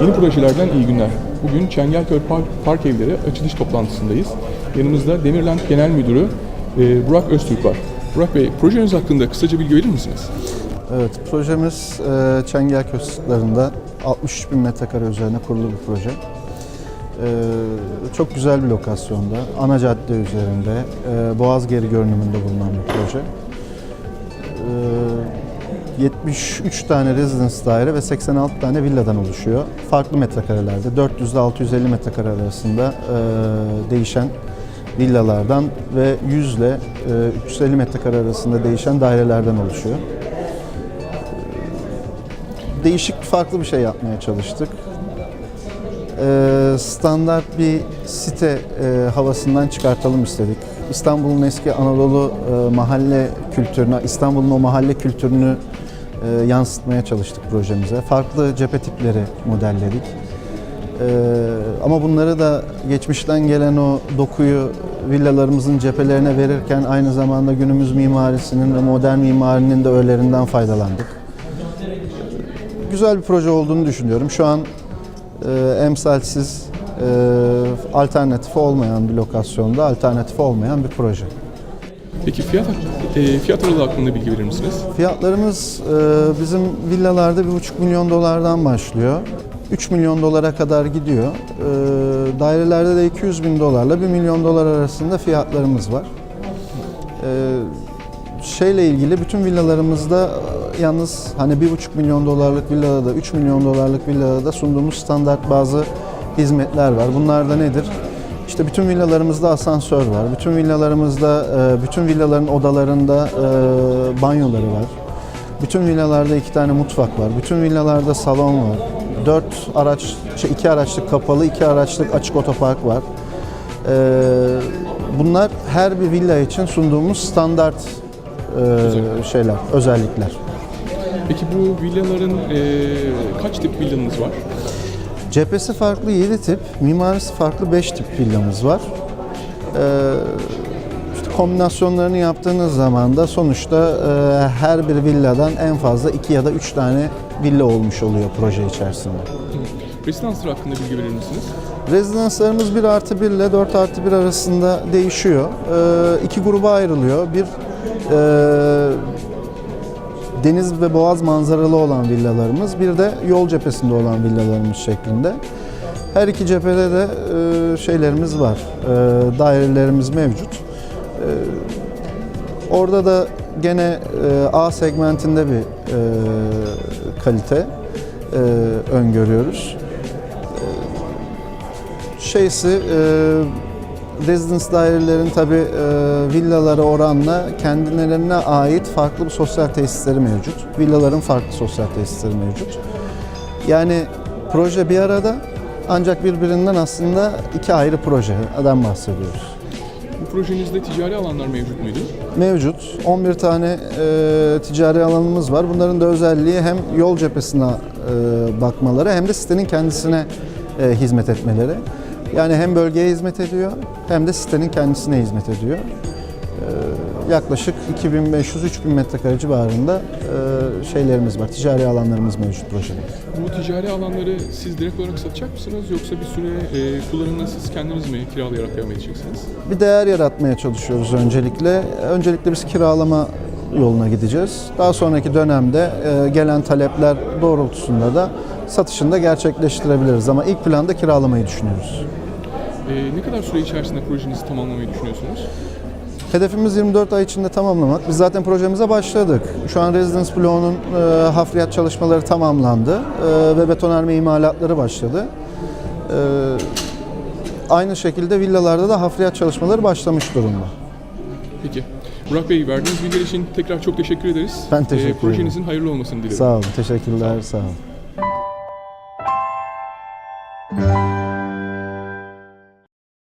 Yeni projelerden iyi günler. Bugün Çengelköy Park, Park Evleri açılış toplantısındayız. Yanımızda Demirland Genel Müdürü e, Burak Öztürk var. Burak Bey, projeniz hakkında kısaca bilgi verir misiniz? Evet, projemiz e, Çengelköy sırtlarında 63 bin metrekare üzerine kurulu bir proje. E, çok güzel bir lokasyonda, ana cadde üzerinde, e, Boğaz geri görünümünde bulunan bir proje. 73 tane residence daire ve 86 tane villadan oluşuyor. Farklı metrekarelerde, 400 ile 650 metrekare arasında e, değişen villalardan ve 100 ile e, 350 metrekare arasında değişen dairelerden oluşuyor değişik farklı bir şey yapmaya çalıştık. Ee, standart bir site e, havasından çıkartalım istedik. İstanbul'un eski Anadolu e, mahalle kültürünü, İstanbul'un o mahalle kültürünü e, yansıtmaya çalıştık projemize. Farklı cephe tipleri modelledik. Ee, ama bunları da geçmişten gelen o dokuyu villalarımızın cephelerine verirken aynı zamanda günümüz mimarisinin ve modern mimarinin de öğelerinden faydalandık güzel bir proje olduğunu düşünüyorum. Şu an e, emsalsiz, e, alternatifi olmayan bir lokasyonda, alternatifi olmayan bir proje. Peki fiyat, e, fiyat aralığı hakkında bilgi verir misiniz? Fiyatlarımız e, bizim villalarda 1,5 milyon dolardan başlıyor. 3 milyon dolara kadar gidiyor. E, dairelerde de 200 bin dolarla 1 milyon dolar arasında fiyatlarımız var. E, şeyle ilgili bütün villalarımızda e, yalnız hani 1,5 milyon dolarlık villada da 3 milyon dolarlık villada da sunduğumuz standart bazı hizmetler var. Bunlar da nedir? İşte bütün villalarımızda asansör var. Bütün villalarımızda, e, bütün villaların odalarında e, banyoları var. Bütün villalarda iki tane mutfak var. Bütün villalarda salon var. Dört araç, şey, iki araçlık kapalı, iki araçlık açık otopark var. E, Bunlar her bir villa için sunduğumuz standart şeyler, özellikler. Peki bu villaların e, kaç tip villanız var? Cephesi farklı 7 tip, mimarisi farklı 5 tip villamız var. Ee, işte kombinasyonlarını yaptığınız zaman da sonuçta e, her bir villadan en fazla 2 ya da 3 tane villa olmuş oluyor proje içerisinde. Rezidanslar hakkında bilgi verir misiniz? Rezidanslarımız 1 artı 1 ile 4 artı 1 arasında değişiyor. Ee, iki gruba ayrılıyor. Bir e, deniz ve boğaz manzaralı olan villalarımız, bir de yol cephesinde olan villalarımız şeklinde. Her iki cephede de e, şeylerimiz var, e, dairelerimiz mevcut. E, orada da gene e, A segmentinde bir e, kalite e, öngörüyoruz. E, şeysi e, residence dairelerin tabi e, villalara oranla kendilerine ait farklı bir sosyal tesisleri mevcut. Villaların farklı sosyal tesisleri mevcut. Yani proje bir arada ancak birbirinden aslında iki ayrı projeden bahsediyoruz. Bu projenizde ticari alanlar mevcut muydu? Mevcut. 11 tane e, ticari alanımız var. Bunların da özelliği hem yol cephesine e, bakmaları hem de sitenin kendisine e, hizmet etmeleri. Yani hem bölgeye hizmet ediyor hem de sitenin kendisine hizmet ediyor. E, yaklaşık 2500-3000 metrekare civarında e, şeylerimiz var, ticari alanlarımız mevcut projede. Bu ticari alanları siz direkt olarak satacak mısınız yoksa bir süre e, siz kendiniz mi kiralayarak devam edeceksiniz? Bir değer yaratmaya çalışıyoruz öncelikle. Öncelikle biz kiralama yoluna gideceğiz. Daha sonraki dönemde e, gelen talepler doğrultusunda da satışını da gerçekleştirebiliriz. Ama ilk planda kiralamayı düşünüyoruz. E, ne kadar süre içerisinde projenizi tamamlamayı düşünüyorsunuz? Hedefimiz 24 ay içinde tamamlamak. Biz zaten projemize başladık. Şu an Residence Bloğu'nun e, hafriyat çalışmaları tamamlandı e, ve betonarme imalatları başladı. E, aynı şekilde villalarda da hafriyat çalışmaları başlamış durumda. Peki. Burak Bey verdiğiniz bilgiler için tekrar çok teşekkür ederiz. Ben teşekkür ederim. projenizin hayırlı olmasını dilerim. Sağ olun, teşekkürler, sağ olun.